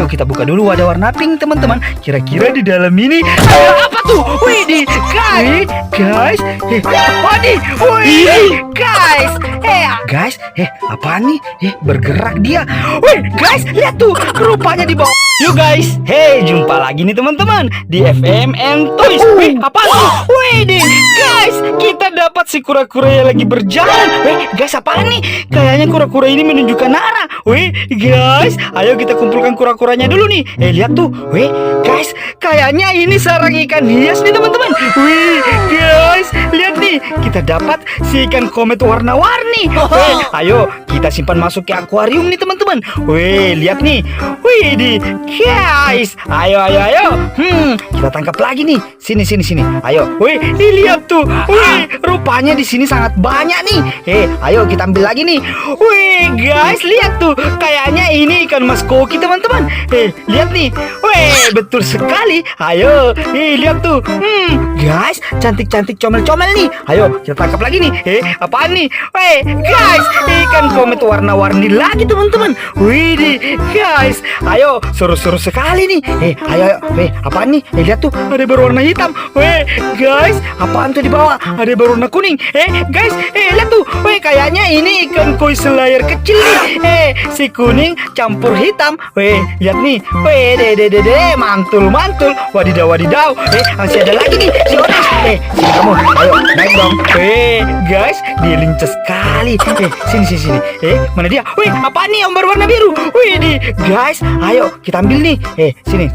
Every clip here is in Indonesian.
ayo kita buka dulu wadah warna pink teman-teman. Kira-kira di dalam ini ada apa tuh? Wih, di guys, guys, eh apa nih? Wih, guys, eh guys, eh apa nih? Eh bergerak dia. Wih, guys, lihat tuh, rupanya di bawah. Yuk guys, hey jumpa lagi nih teman-teman di FMN Toys. Wih, apa tuh? Wih, di guys, kita dapat si kura-kura yang lagi berjalan. Wih, guys, apa nih? Kayaknya kura-kura ini menunjukkan arah. Wih, guys, ayo kita kumpulkan kura-kuranya dulu nih. Eh, lihat tuh. Wih, guys, kayaknya ini sarang ikan hias nih teman-teman. Wih, guys, lihat nih, kita dapat si ikan komet warna-warni. Wih, ayo kita simpan masuk ke akuarium nih teman-teman. Wih, lihat nih. Wih, di guys, ayo, ayo, ayo. Hmm, kita tangkap lagi nih. Sini, sini, sini. Ayo. Wih, lihat tuh. Wih, rupanya di sini sangat banyak nih. Eh, ayo kita ambil lagi nih. Wih, guys, lihat tuh. Kayaknya ini ikan mas koki teman-teman. Eh, lihat nih. Wih, betul sekali. Ayo, eh, lihat tuh. Hmm, guys, cantik-cantik comel-comel nih. Ayo, kita tangkap lagi nih. Eh, apaan nih? Wih, guys, ikan komet warna-warni lagi teman-teman. Wih, guys, ayo, seru-seru sekali nih. Eh, ayo, ayo. Wih, apaan nih? Eh, lihat tuh, ada berwarna hitam. Wih, guys, apaan tuh di bawah? Ada berwarna kuning. Eh, guys, eh, lihat tuh. Kayaknya ini ikan koi selayar kecil nih. Eh, si kuning campur hitam. Wih, lihat nih. Wih, deh, deh, deh, deh, mantul, mantul. Wadidaw, wadidaw. Eh, masih ada lagi nih si orange. Eh, sini kamu. Ayo, naik dong. Wih, guys, dia lincah sekali. Eh, sini, sini, sini. Eh, mana dia? Wih, apa nih yang berwarna biru? Wih, di, guys, ayo kita ambil nih. Eh, sini.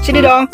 Sini dong.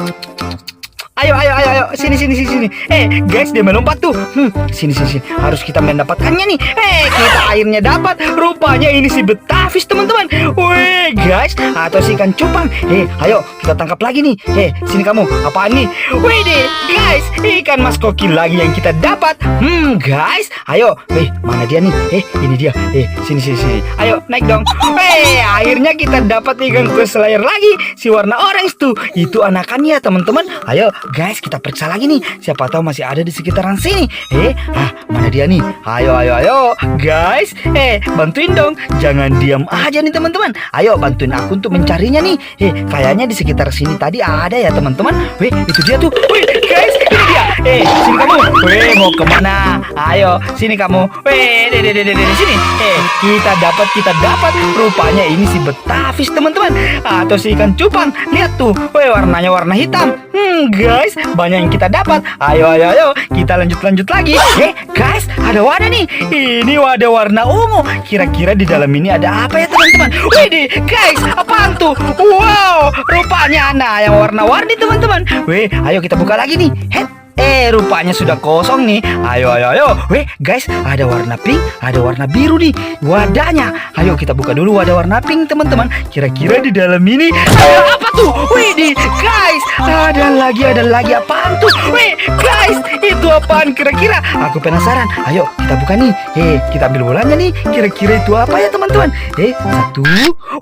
Ayo, ayo, ayo, ayo, sini, sini, sini, sini. Eh, guys, dia melompat tuh. Hmm, sini, sini, sini. Harus kita mendapatkannya nih. Eh, kita akhirnya dapat. Rupanya ini si betavis, teman-teman. Wih, guys, atau si ikan cupang. Eh, ayo, kita tangkap lagi nih. Eh, sini kamu. Apaan nih? Wih, deh, guys, ikan mas koki lagi yang kita dapat. Hmm, guys, ayo. Eh, mana dia nih? Eh, ini dia. Eh, sini, sini, sini. Ayo, naik dong. Eh, akhirnya kita dapat ikan kue selayar lagi. Si warna orange tuh. Itu anakannya, teman-teman. Ayo, guys, kita periksa lagi nih. Siapa tahu masih ada di sekitaran sini. Eh, ah, mana dia nih? Ayo, ayo, ayo. Guys, eh, bantuin dong. Jangan diam aja nih, teman-teman. Ayo, bantuin aku untuk mencarinya nih. Eh, kayaknya di sekitar sini tadi ada ya, teman-teman. Wih, itu dia tuh. Wih, guys, ini dia. Eh, sini kamu. Wih, mau ke mana? Ayo, sini kamu. Wih, deh, deh, deh, deh, deh, sini. Eh, kita dapat, kita dapat. Rupanya ini si betavis, teman-teman. Atau si ikan cupang. Lihat tuh. Wih, warnanya warna hitam. Hmm, guys, banyak yang kita dapat. Ayo, ayo, ayo, kita lanjut-lanjut lagi. Eh, guys, ada wadah nih. Ini wadah warna ungu. Kira-kira di dalam ini ada apa ya, teman-teman? Wih, guys, apaan tuh? Wow, rupanya anak yang warna-warni, teman-teman. Wih, ayo kita buka lagi nih. Head. Eh, rupanya sudah kosong nih. Ayo, ayo, ayo. Weh, guys, ada warna pink, ada warna biru nih. Wadahnya. Ayo kita buka dulu wadah warna pink, teman-teman. Kira-kira di dalam ini ada apa tuh? Wih, di, guys, ada lagi, ada lagi apaan tuh? Wih, guys, itu apaan kira-kira? Aku penasaran. Ayo kita buka nih. Eh, kita ambil bolanya nih. Kira-kira itu apa ya, teman-teman? Eh, satu.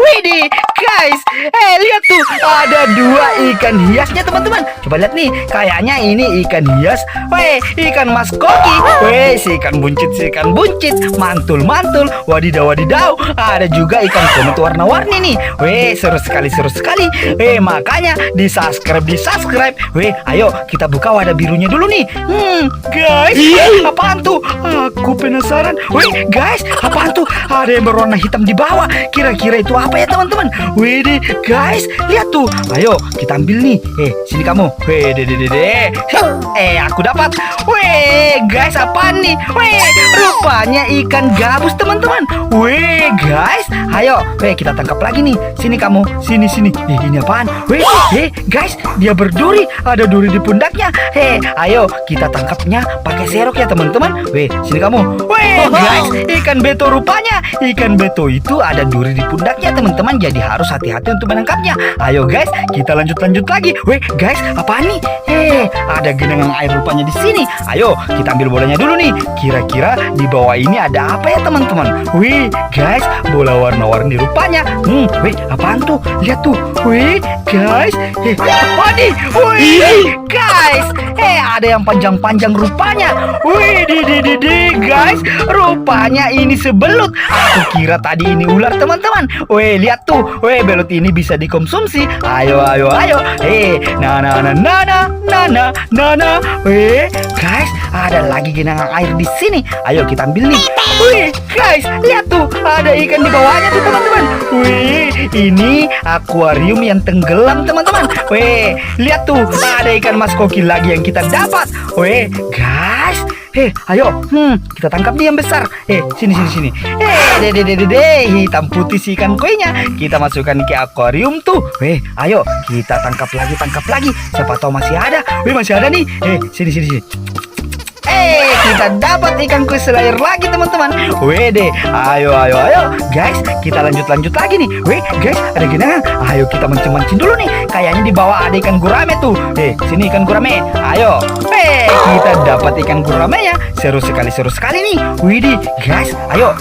Wih, di, guys. Eh, lihat tuh, ada dua ikan hiasnya, teman-teman. Coba lihat nih, kayaknya ini ikan hias. Weh, ikan mas koki. Weh, si ikan buncit, si ikan buncit. Mantul, mantul. Wadidaw, wadidaw. Ada juga ikan komet warna-warni nih. Weh, seru sekali, seru sekali. Eh, makanya di subscribe, di subscribe. Weh, ayo kita buka wadah birunya dulu nih. Hmm, guys, apaan tuh? Aku penasaran. Weh, guys, apaan tuh? Ada yang berwarna hitam di bawah. Kira-kira itu apa ya, teman-teman? Wih, deh, guys, lihat tuh. Ayo, kita ambil nih. Eh, sini kamu. Weh, deh, deh, deh, deh. Eh, aku dapat. Weh, guys, apa nih? Weh, rupanya ikan gabus, teman-teman. Weh, guys, ayo. Weh, kita tangkap lagi nih. Sini kamu. Sini, sini. Eh, ini apaan? Weh, eh, guys, dia berduri. Ada duri di pundaknya. Hei, ayo kita tangkapnya pakai serok ya, teman-teman. Weh, sini kamu. Weh, guys, ikan beto rupanya. Ikan beto itu ada duri di pundaknya, teman-teman. Jadi harus hati-hati untuk menangkapnya. Ayo, guys, kita lanjut-lanjut lagi. Weh, guys, apa nih? Eh, ada genangan air rupanya di sini. Ayo, kita ambil bolanya dulu nih. Kira-kira di bawah ini ada apa ya, teman-teman? Wih, guys, bola warna-warni rupanya. Hmm, wih, apaan tuh? Lihat tuh. Wih, guys. Eh, nih? Wih, guys. Eh, ada yang panjang-panjang rupanya. Wih, di, di, di, di, guys. Rupanya ini sebelut. Aku kira tadi ini ular, teman-teman. Wih, lihat tuh. Wih, belut ini bisa dikonsumsi. Ayo, ayo, ayo. Eh, na na na na na na na na na. Eh, guys, ada lagi genangan air di sini. Ayo kita ambil nih. Wih, guys, lihat tuh, ada ikan di bawahnya tuh teman-teman. Wih, ini akuarium yang tenggelam teman-teman. Wih, lihat tuh, ada ikan mas koki lagi yang kita dapat. Wih, guys, Hei, ayo, hmm, kita tangkap dia yang besar. Eh, sini, sini, sini. Eh, dede, dede, dede, hitam putih si ikan koinya. Kita masukkan ke akuarium tuh. Eh, ayo, kita tangkap lagi, tangkap lagi. Siapa tahu masih ada. Wih, masih ada nih. Eh, sini, sini, sini. Eh, kita dapat ikan koi selayar lagi teman-teman. Wede, ayo, ayo, ayo, guys, kita lanjut lanjut lagi nih. Weh, guys, ada genangan. Ayo kita mancing-mancing dulu nih. Kayaknya di bawah ada ikan gurame tuh. Eh, sini ikan gurame. Ayo. Eh, kita dapat ikan gurame ya. Seru sekali, seru sekali nih. Widih, guys, ayo.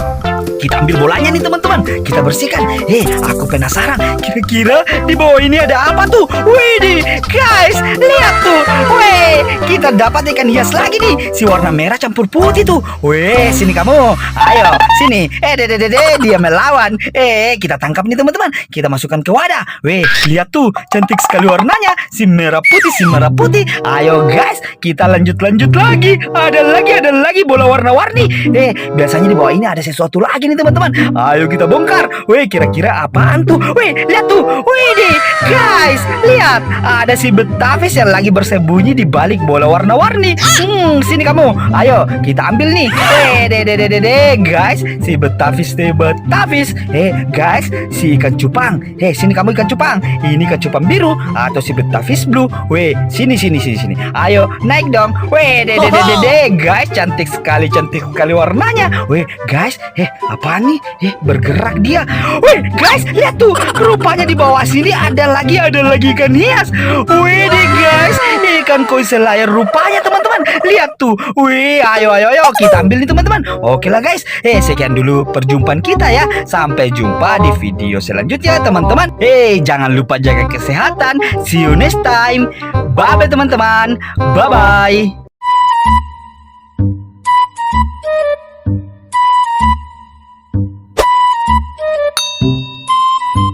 Kita ambil bolanya nih teman-teman. Kita bersihkan. Eh, aku penasaran. Kira-kira di bawah ini ada apa tuh? Widih, guys, lihat tuh. Weh, kita dapat ikan hias lagi nih. Si warna merah campur putih tuh. Weh, sini kamu. Ayo, sini. Eh, dede, dede, dia melawan. Eh, kita tangkap nih teman-teman. Kita masukkan ke wadah. Weh, lihat tuh. Cantik sekali warnanya. Si merah putih, si merah putih. Ayo guys, kita lanjut-lanjut lagi. Ada lagi, ada lagi bola warna-warni. Eh, biasanya di bawah ini ada sesuatu lagi nih teman-teman. Ayo kita bongkar. Weh, kira-kira apaan tuh? Weh, lihat tuh. Wih, deh, guys, lihat. Ada si Betavis yang lagi bersembunyi di balik bola warna-warni. Hmm, sini kamu. Ayo, kita ambil nih. Eh, deh, deh, deh, deh, guys. Si Betavis, deh, Betavis. Eh, guys, si ikan cupang. Eh, sini kamu ikan cupang. Ini ikan cupang biru atau si Betavis blue. Weh, sini, sini, sini, sini. Ayo, naik dong. Weh, deh, deh, deh, deh, deh, guys. Cantik sekali, cantik sekali warnanya. Weh, guys, eh, apa nih? Eh, bergerak dia. Weh, guys, lihat tuh. Rupanya di bawah sini ada lagi, ada lagi ikan hias. Wih, deh, guys, ikan koi selayar rupanya teman-teman. Lihat tuh. Wih, ayo, ayo, ayo, kita ambil nih teman-teman. Oke lah guys. Eh, sekian dulu perjumpaan kita ya. Sampai jumpa di video selanjutnya teman-teman. Eh, jangan lupa jaga kesehatan. See you next time. Bye bye teman-teman. Bye bye.